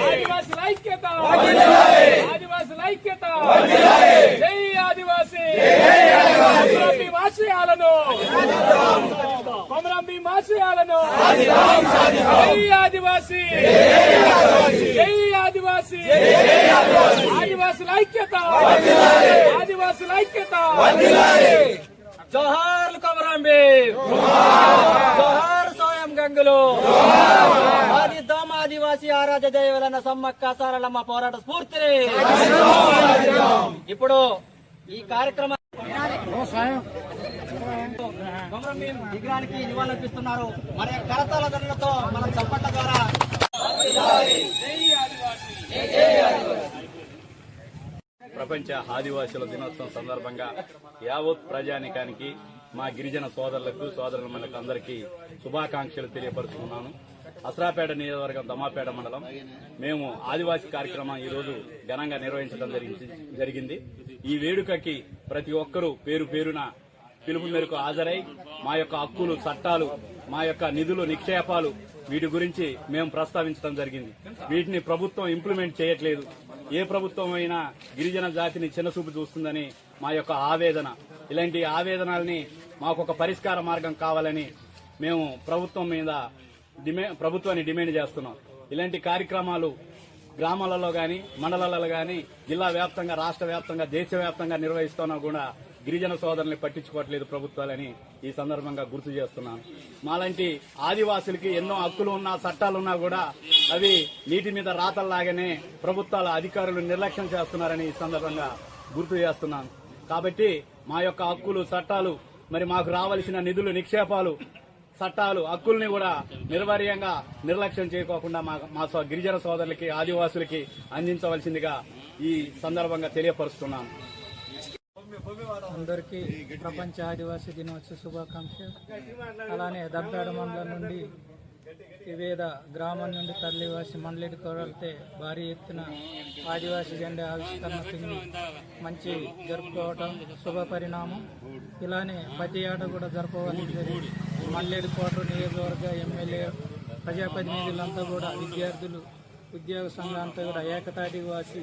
ఆదివాసుల ఐక్యత ఆదివాసుల ఐక్యత జై ఆదివాసి ఆశయాలను కొమరం భీం ఆశయాలను జై ఆదివాసి జై ఆదివాసి ఆదివాసుల ఐక్యత ఆదివాసుల ఐక్యత జోహార్ కొమరం జోహార్ సోయం గంగులు. సాధిద్దాం ఆదివాసీ ఆరాధ్య దైవలన్న సమ్మక్క సారలమ్మ పోరాట స్ఫూర్తిని. ఇప్పుడు ఈ కార్యక్రమం విగ్రహానికి నివాళులర్పిస్తున్నారు మన కరతాల ధరలతో మనం చప్పట్ల ద్వారా ప్రపంచ ఆదివాసుల దినోత్సవం సందర్భంగా యావత్ ప్రజానికానికి మా గిరిజన సోదరులకు సోదరులకు అందరికీ శుభాకాంక్షలు తెలియపరుచుకున్నాను. అసరాపేట నియోజకవర్గం దమాపేట మండలం. మేము ఆదివాసీ కార్యక్రమం ఈ రోజు ఘనంగా నిర్వహించడం జరిగింది- జరిగింది. ఈ వేడుకకి ప్రతి ఒక్కరూ పేరు పేరున పిలుపు మేరకు హాజరై మా యొక్క హక్కులు చట్టాలు మా యొక్క నిధులు నిక్షేపాలు వీటి గురించి మేము ప్రస్తావించడం జరిగింది. వీటిని ప్రభుత్వం ఇంప్లిమెంట్ చేయట్లేదు. ఏ ప్రభుత్వం అయినా గిరిజన జాతిని చిన్నచూపు చూస్తుందని మా యొక్క ఆవేదన. ఇలాంటి ఆవేదనల్ని మాకు ఒక పరిష్కార మార్గం కావాలని మేము ప్రభుత్వం మీద డిమే ప్రభుత్వాన్ని డిమాండ్ చేస్తున్నాం. ఇలాంటి కార్యక్రమాలు గ్రామాలలో గాని మండలాలలో గాని జిల్లా వ్యాప్తంగా రాష్ట్ర వ్యాప్తంగా దేశవ్యాప్తంగా నిర్వహిస్తున్నా కూడా గిరిజన సోదరుల్ని పట్టించుకోవట్లేదు ప్రభుత్వాలని ఈ సందర్భంగా గుర్తు చేస్తున్నాను. మాలాంటి ఆదివాసులకి ఎన్నో హక్కులు ఉన్నా చట్టాలున్నా కూడా అవి నీటి మీద రాతల్లాగానే ప్రభుత్వాల అధికారులు నిర్లక్ష్యం చేస్తున్నారని ఈ సందర్భంగా గుర్తు చేస్తున్నాను. కాబట్టి మా యొక్క హక్కులు చట్టాలు మరి మాకు రావాల్సిన నిధులు నిక్షేపాలు చట్టాలు హక్కుల్ని కూడా నిర్వర్యంగా నిర్లక్ష్యం చేయకోకుండా మా మా గిరిజన సోదరులకి ఆదివాసులకి అందించవలసిందిగా ఈ సందర్భంగా తెలియపరుస్తున్నాను అందరికీ ప్రపంచ ఆదివాసీ దినోత్సవ శుభాకాంక్షలు. అలానే దబ్బాడ మండలం నుండి వివిధ గ్రామం నుండి తల్లివాసి మండలిడి కోరలితే భారీ ఎత్తున ఆదివాసీ జెండా ఆవిష్కరణ మంచి జరుపుకోవటం శుభ పరిణామం. ఇలానే ప్రతి ఏట కూడా జరపవలసింది జరిగింది. మండలేడు కోట నియోజకవర్గ ఎమ్మెల్యే ప్రజాప్రతినిధులంతా కూడా విద్యార్థులు ఉద్యోగ సంఘం అంతా కూడా ఏకతాటి వాసి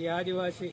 ఈ ఆదివాసీ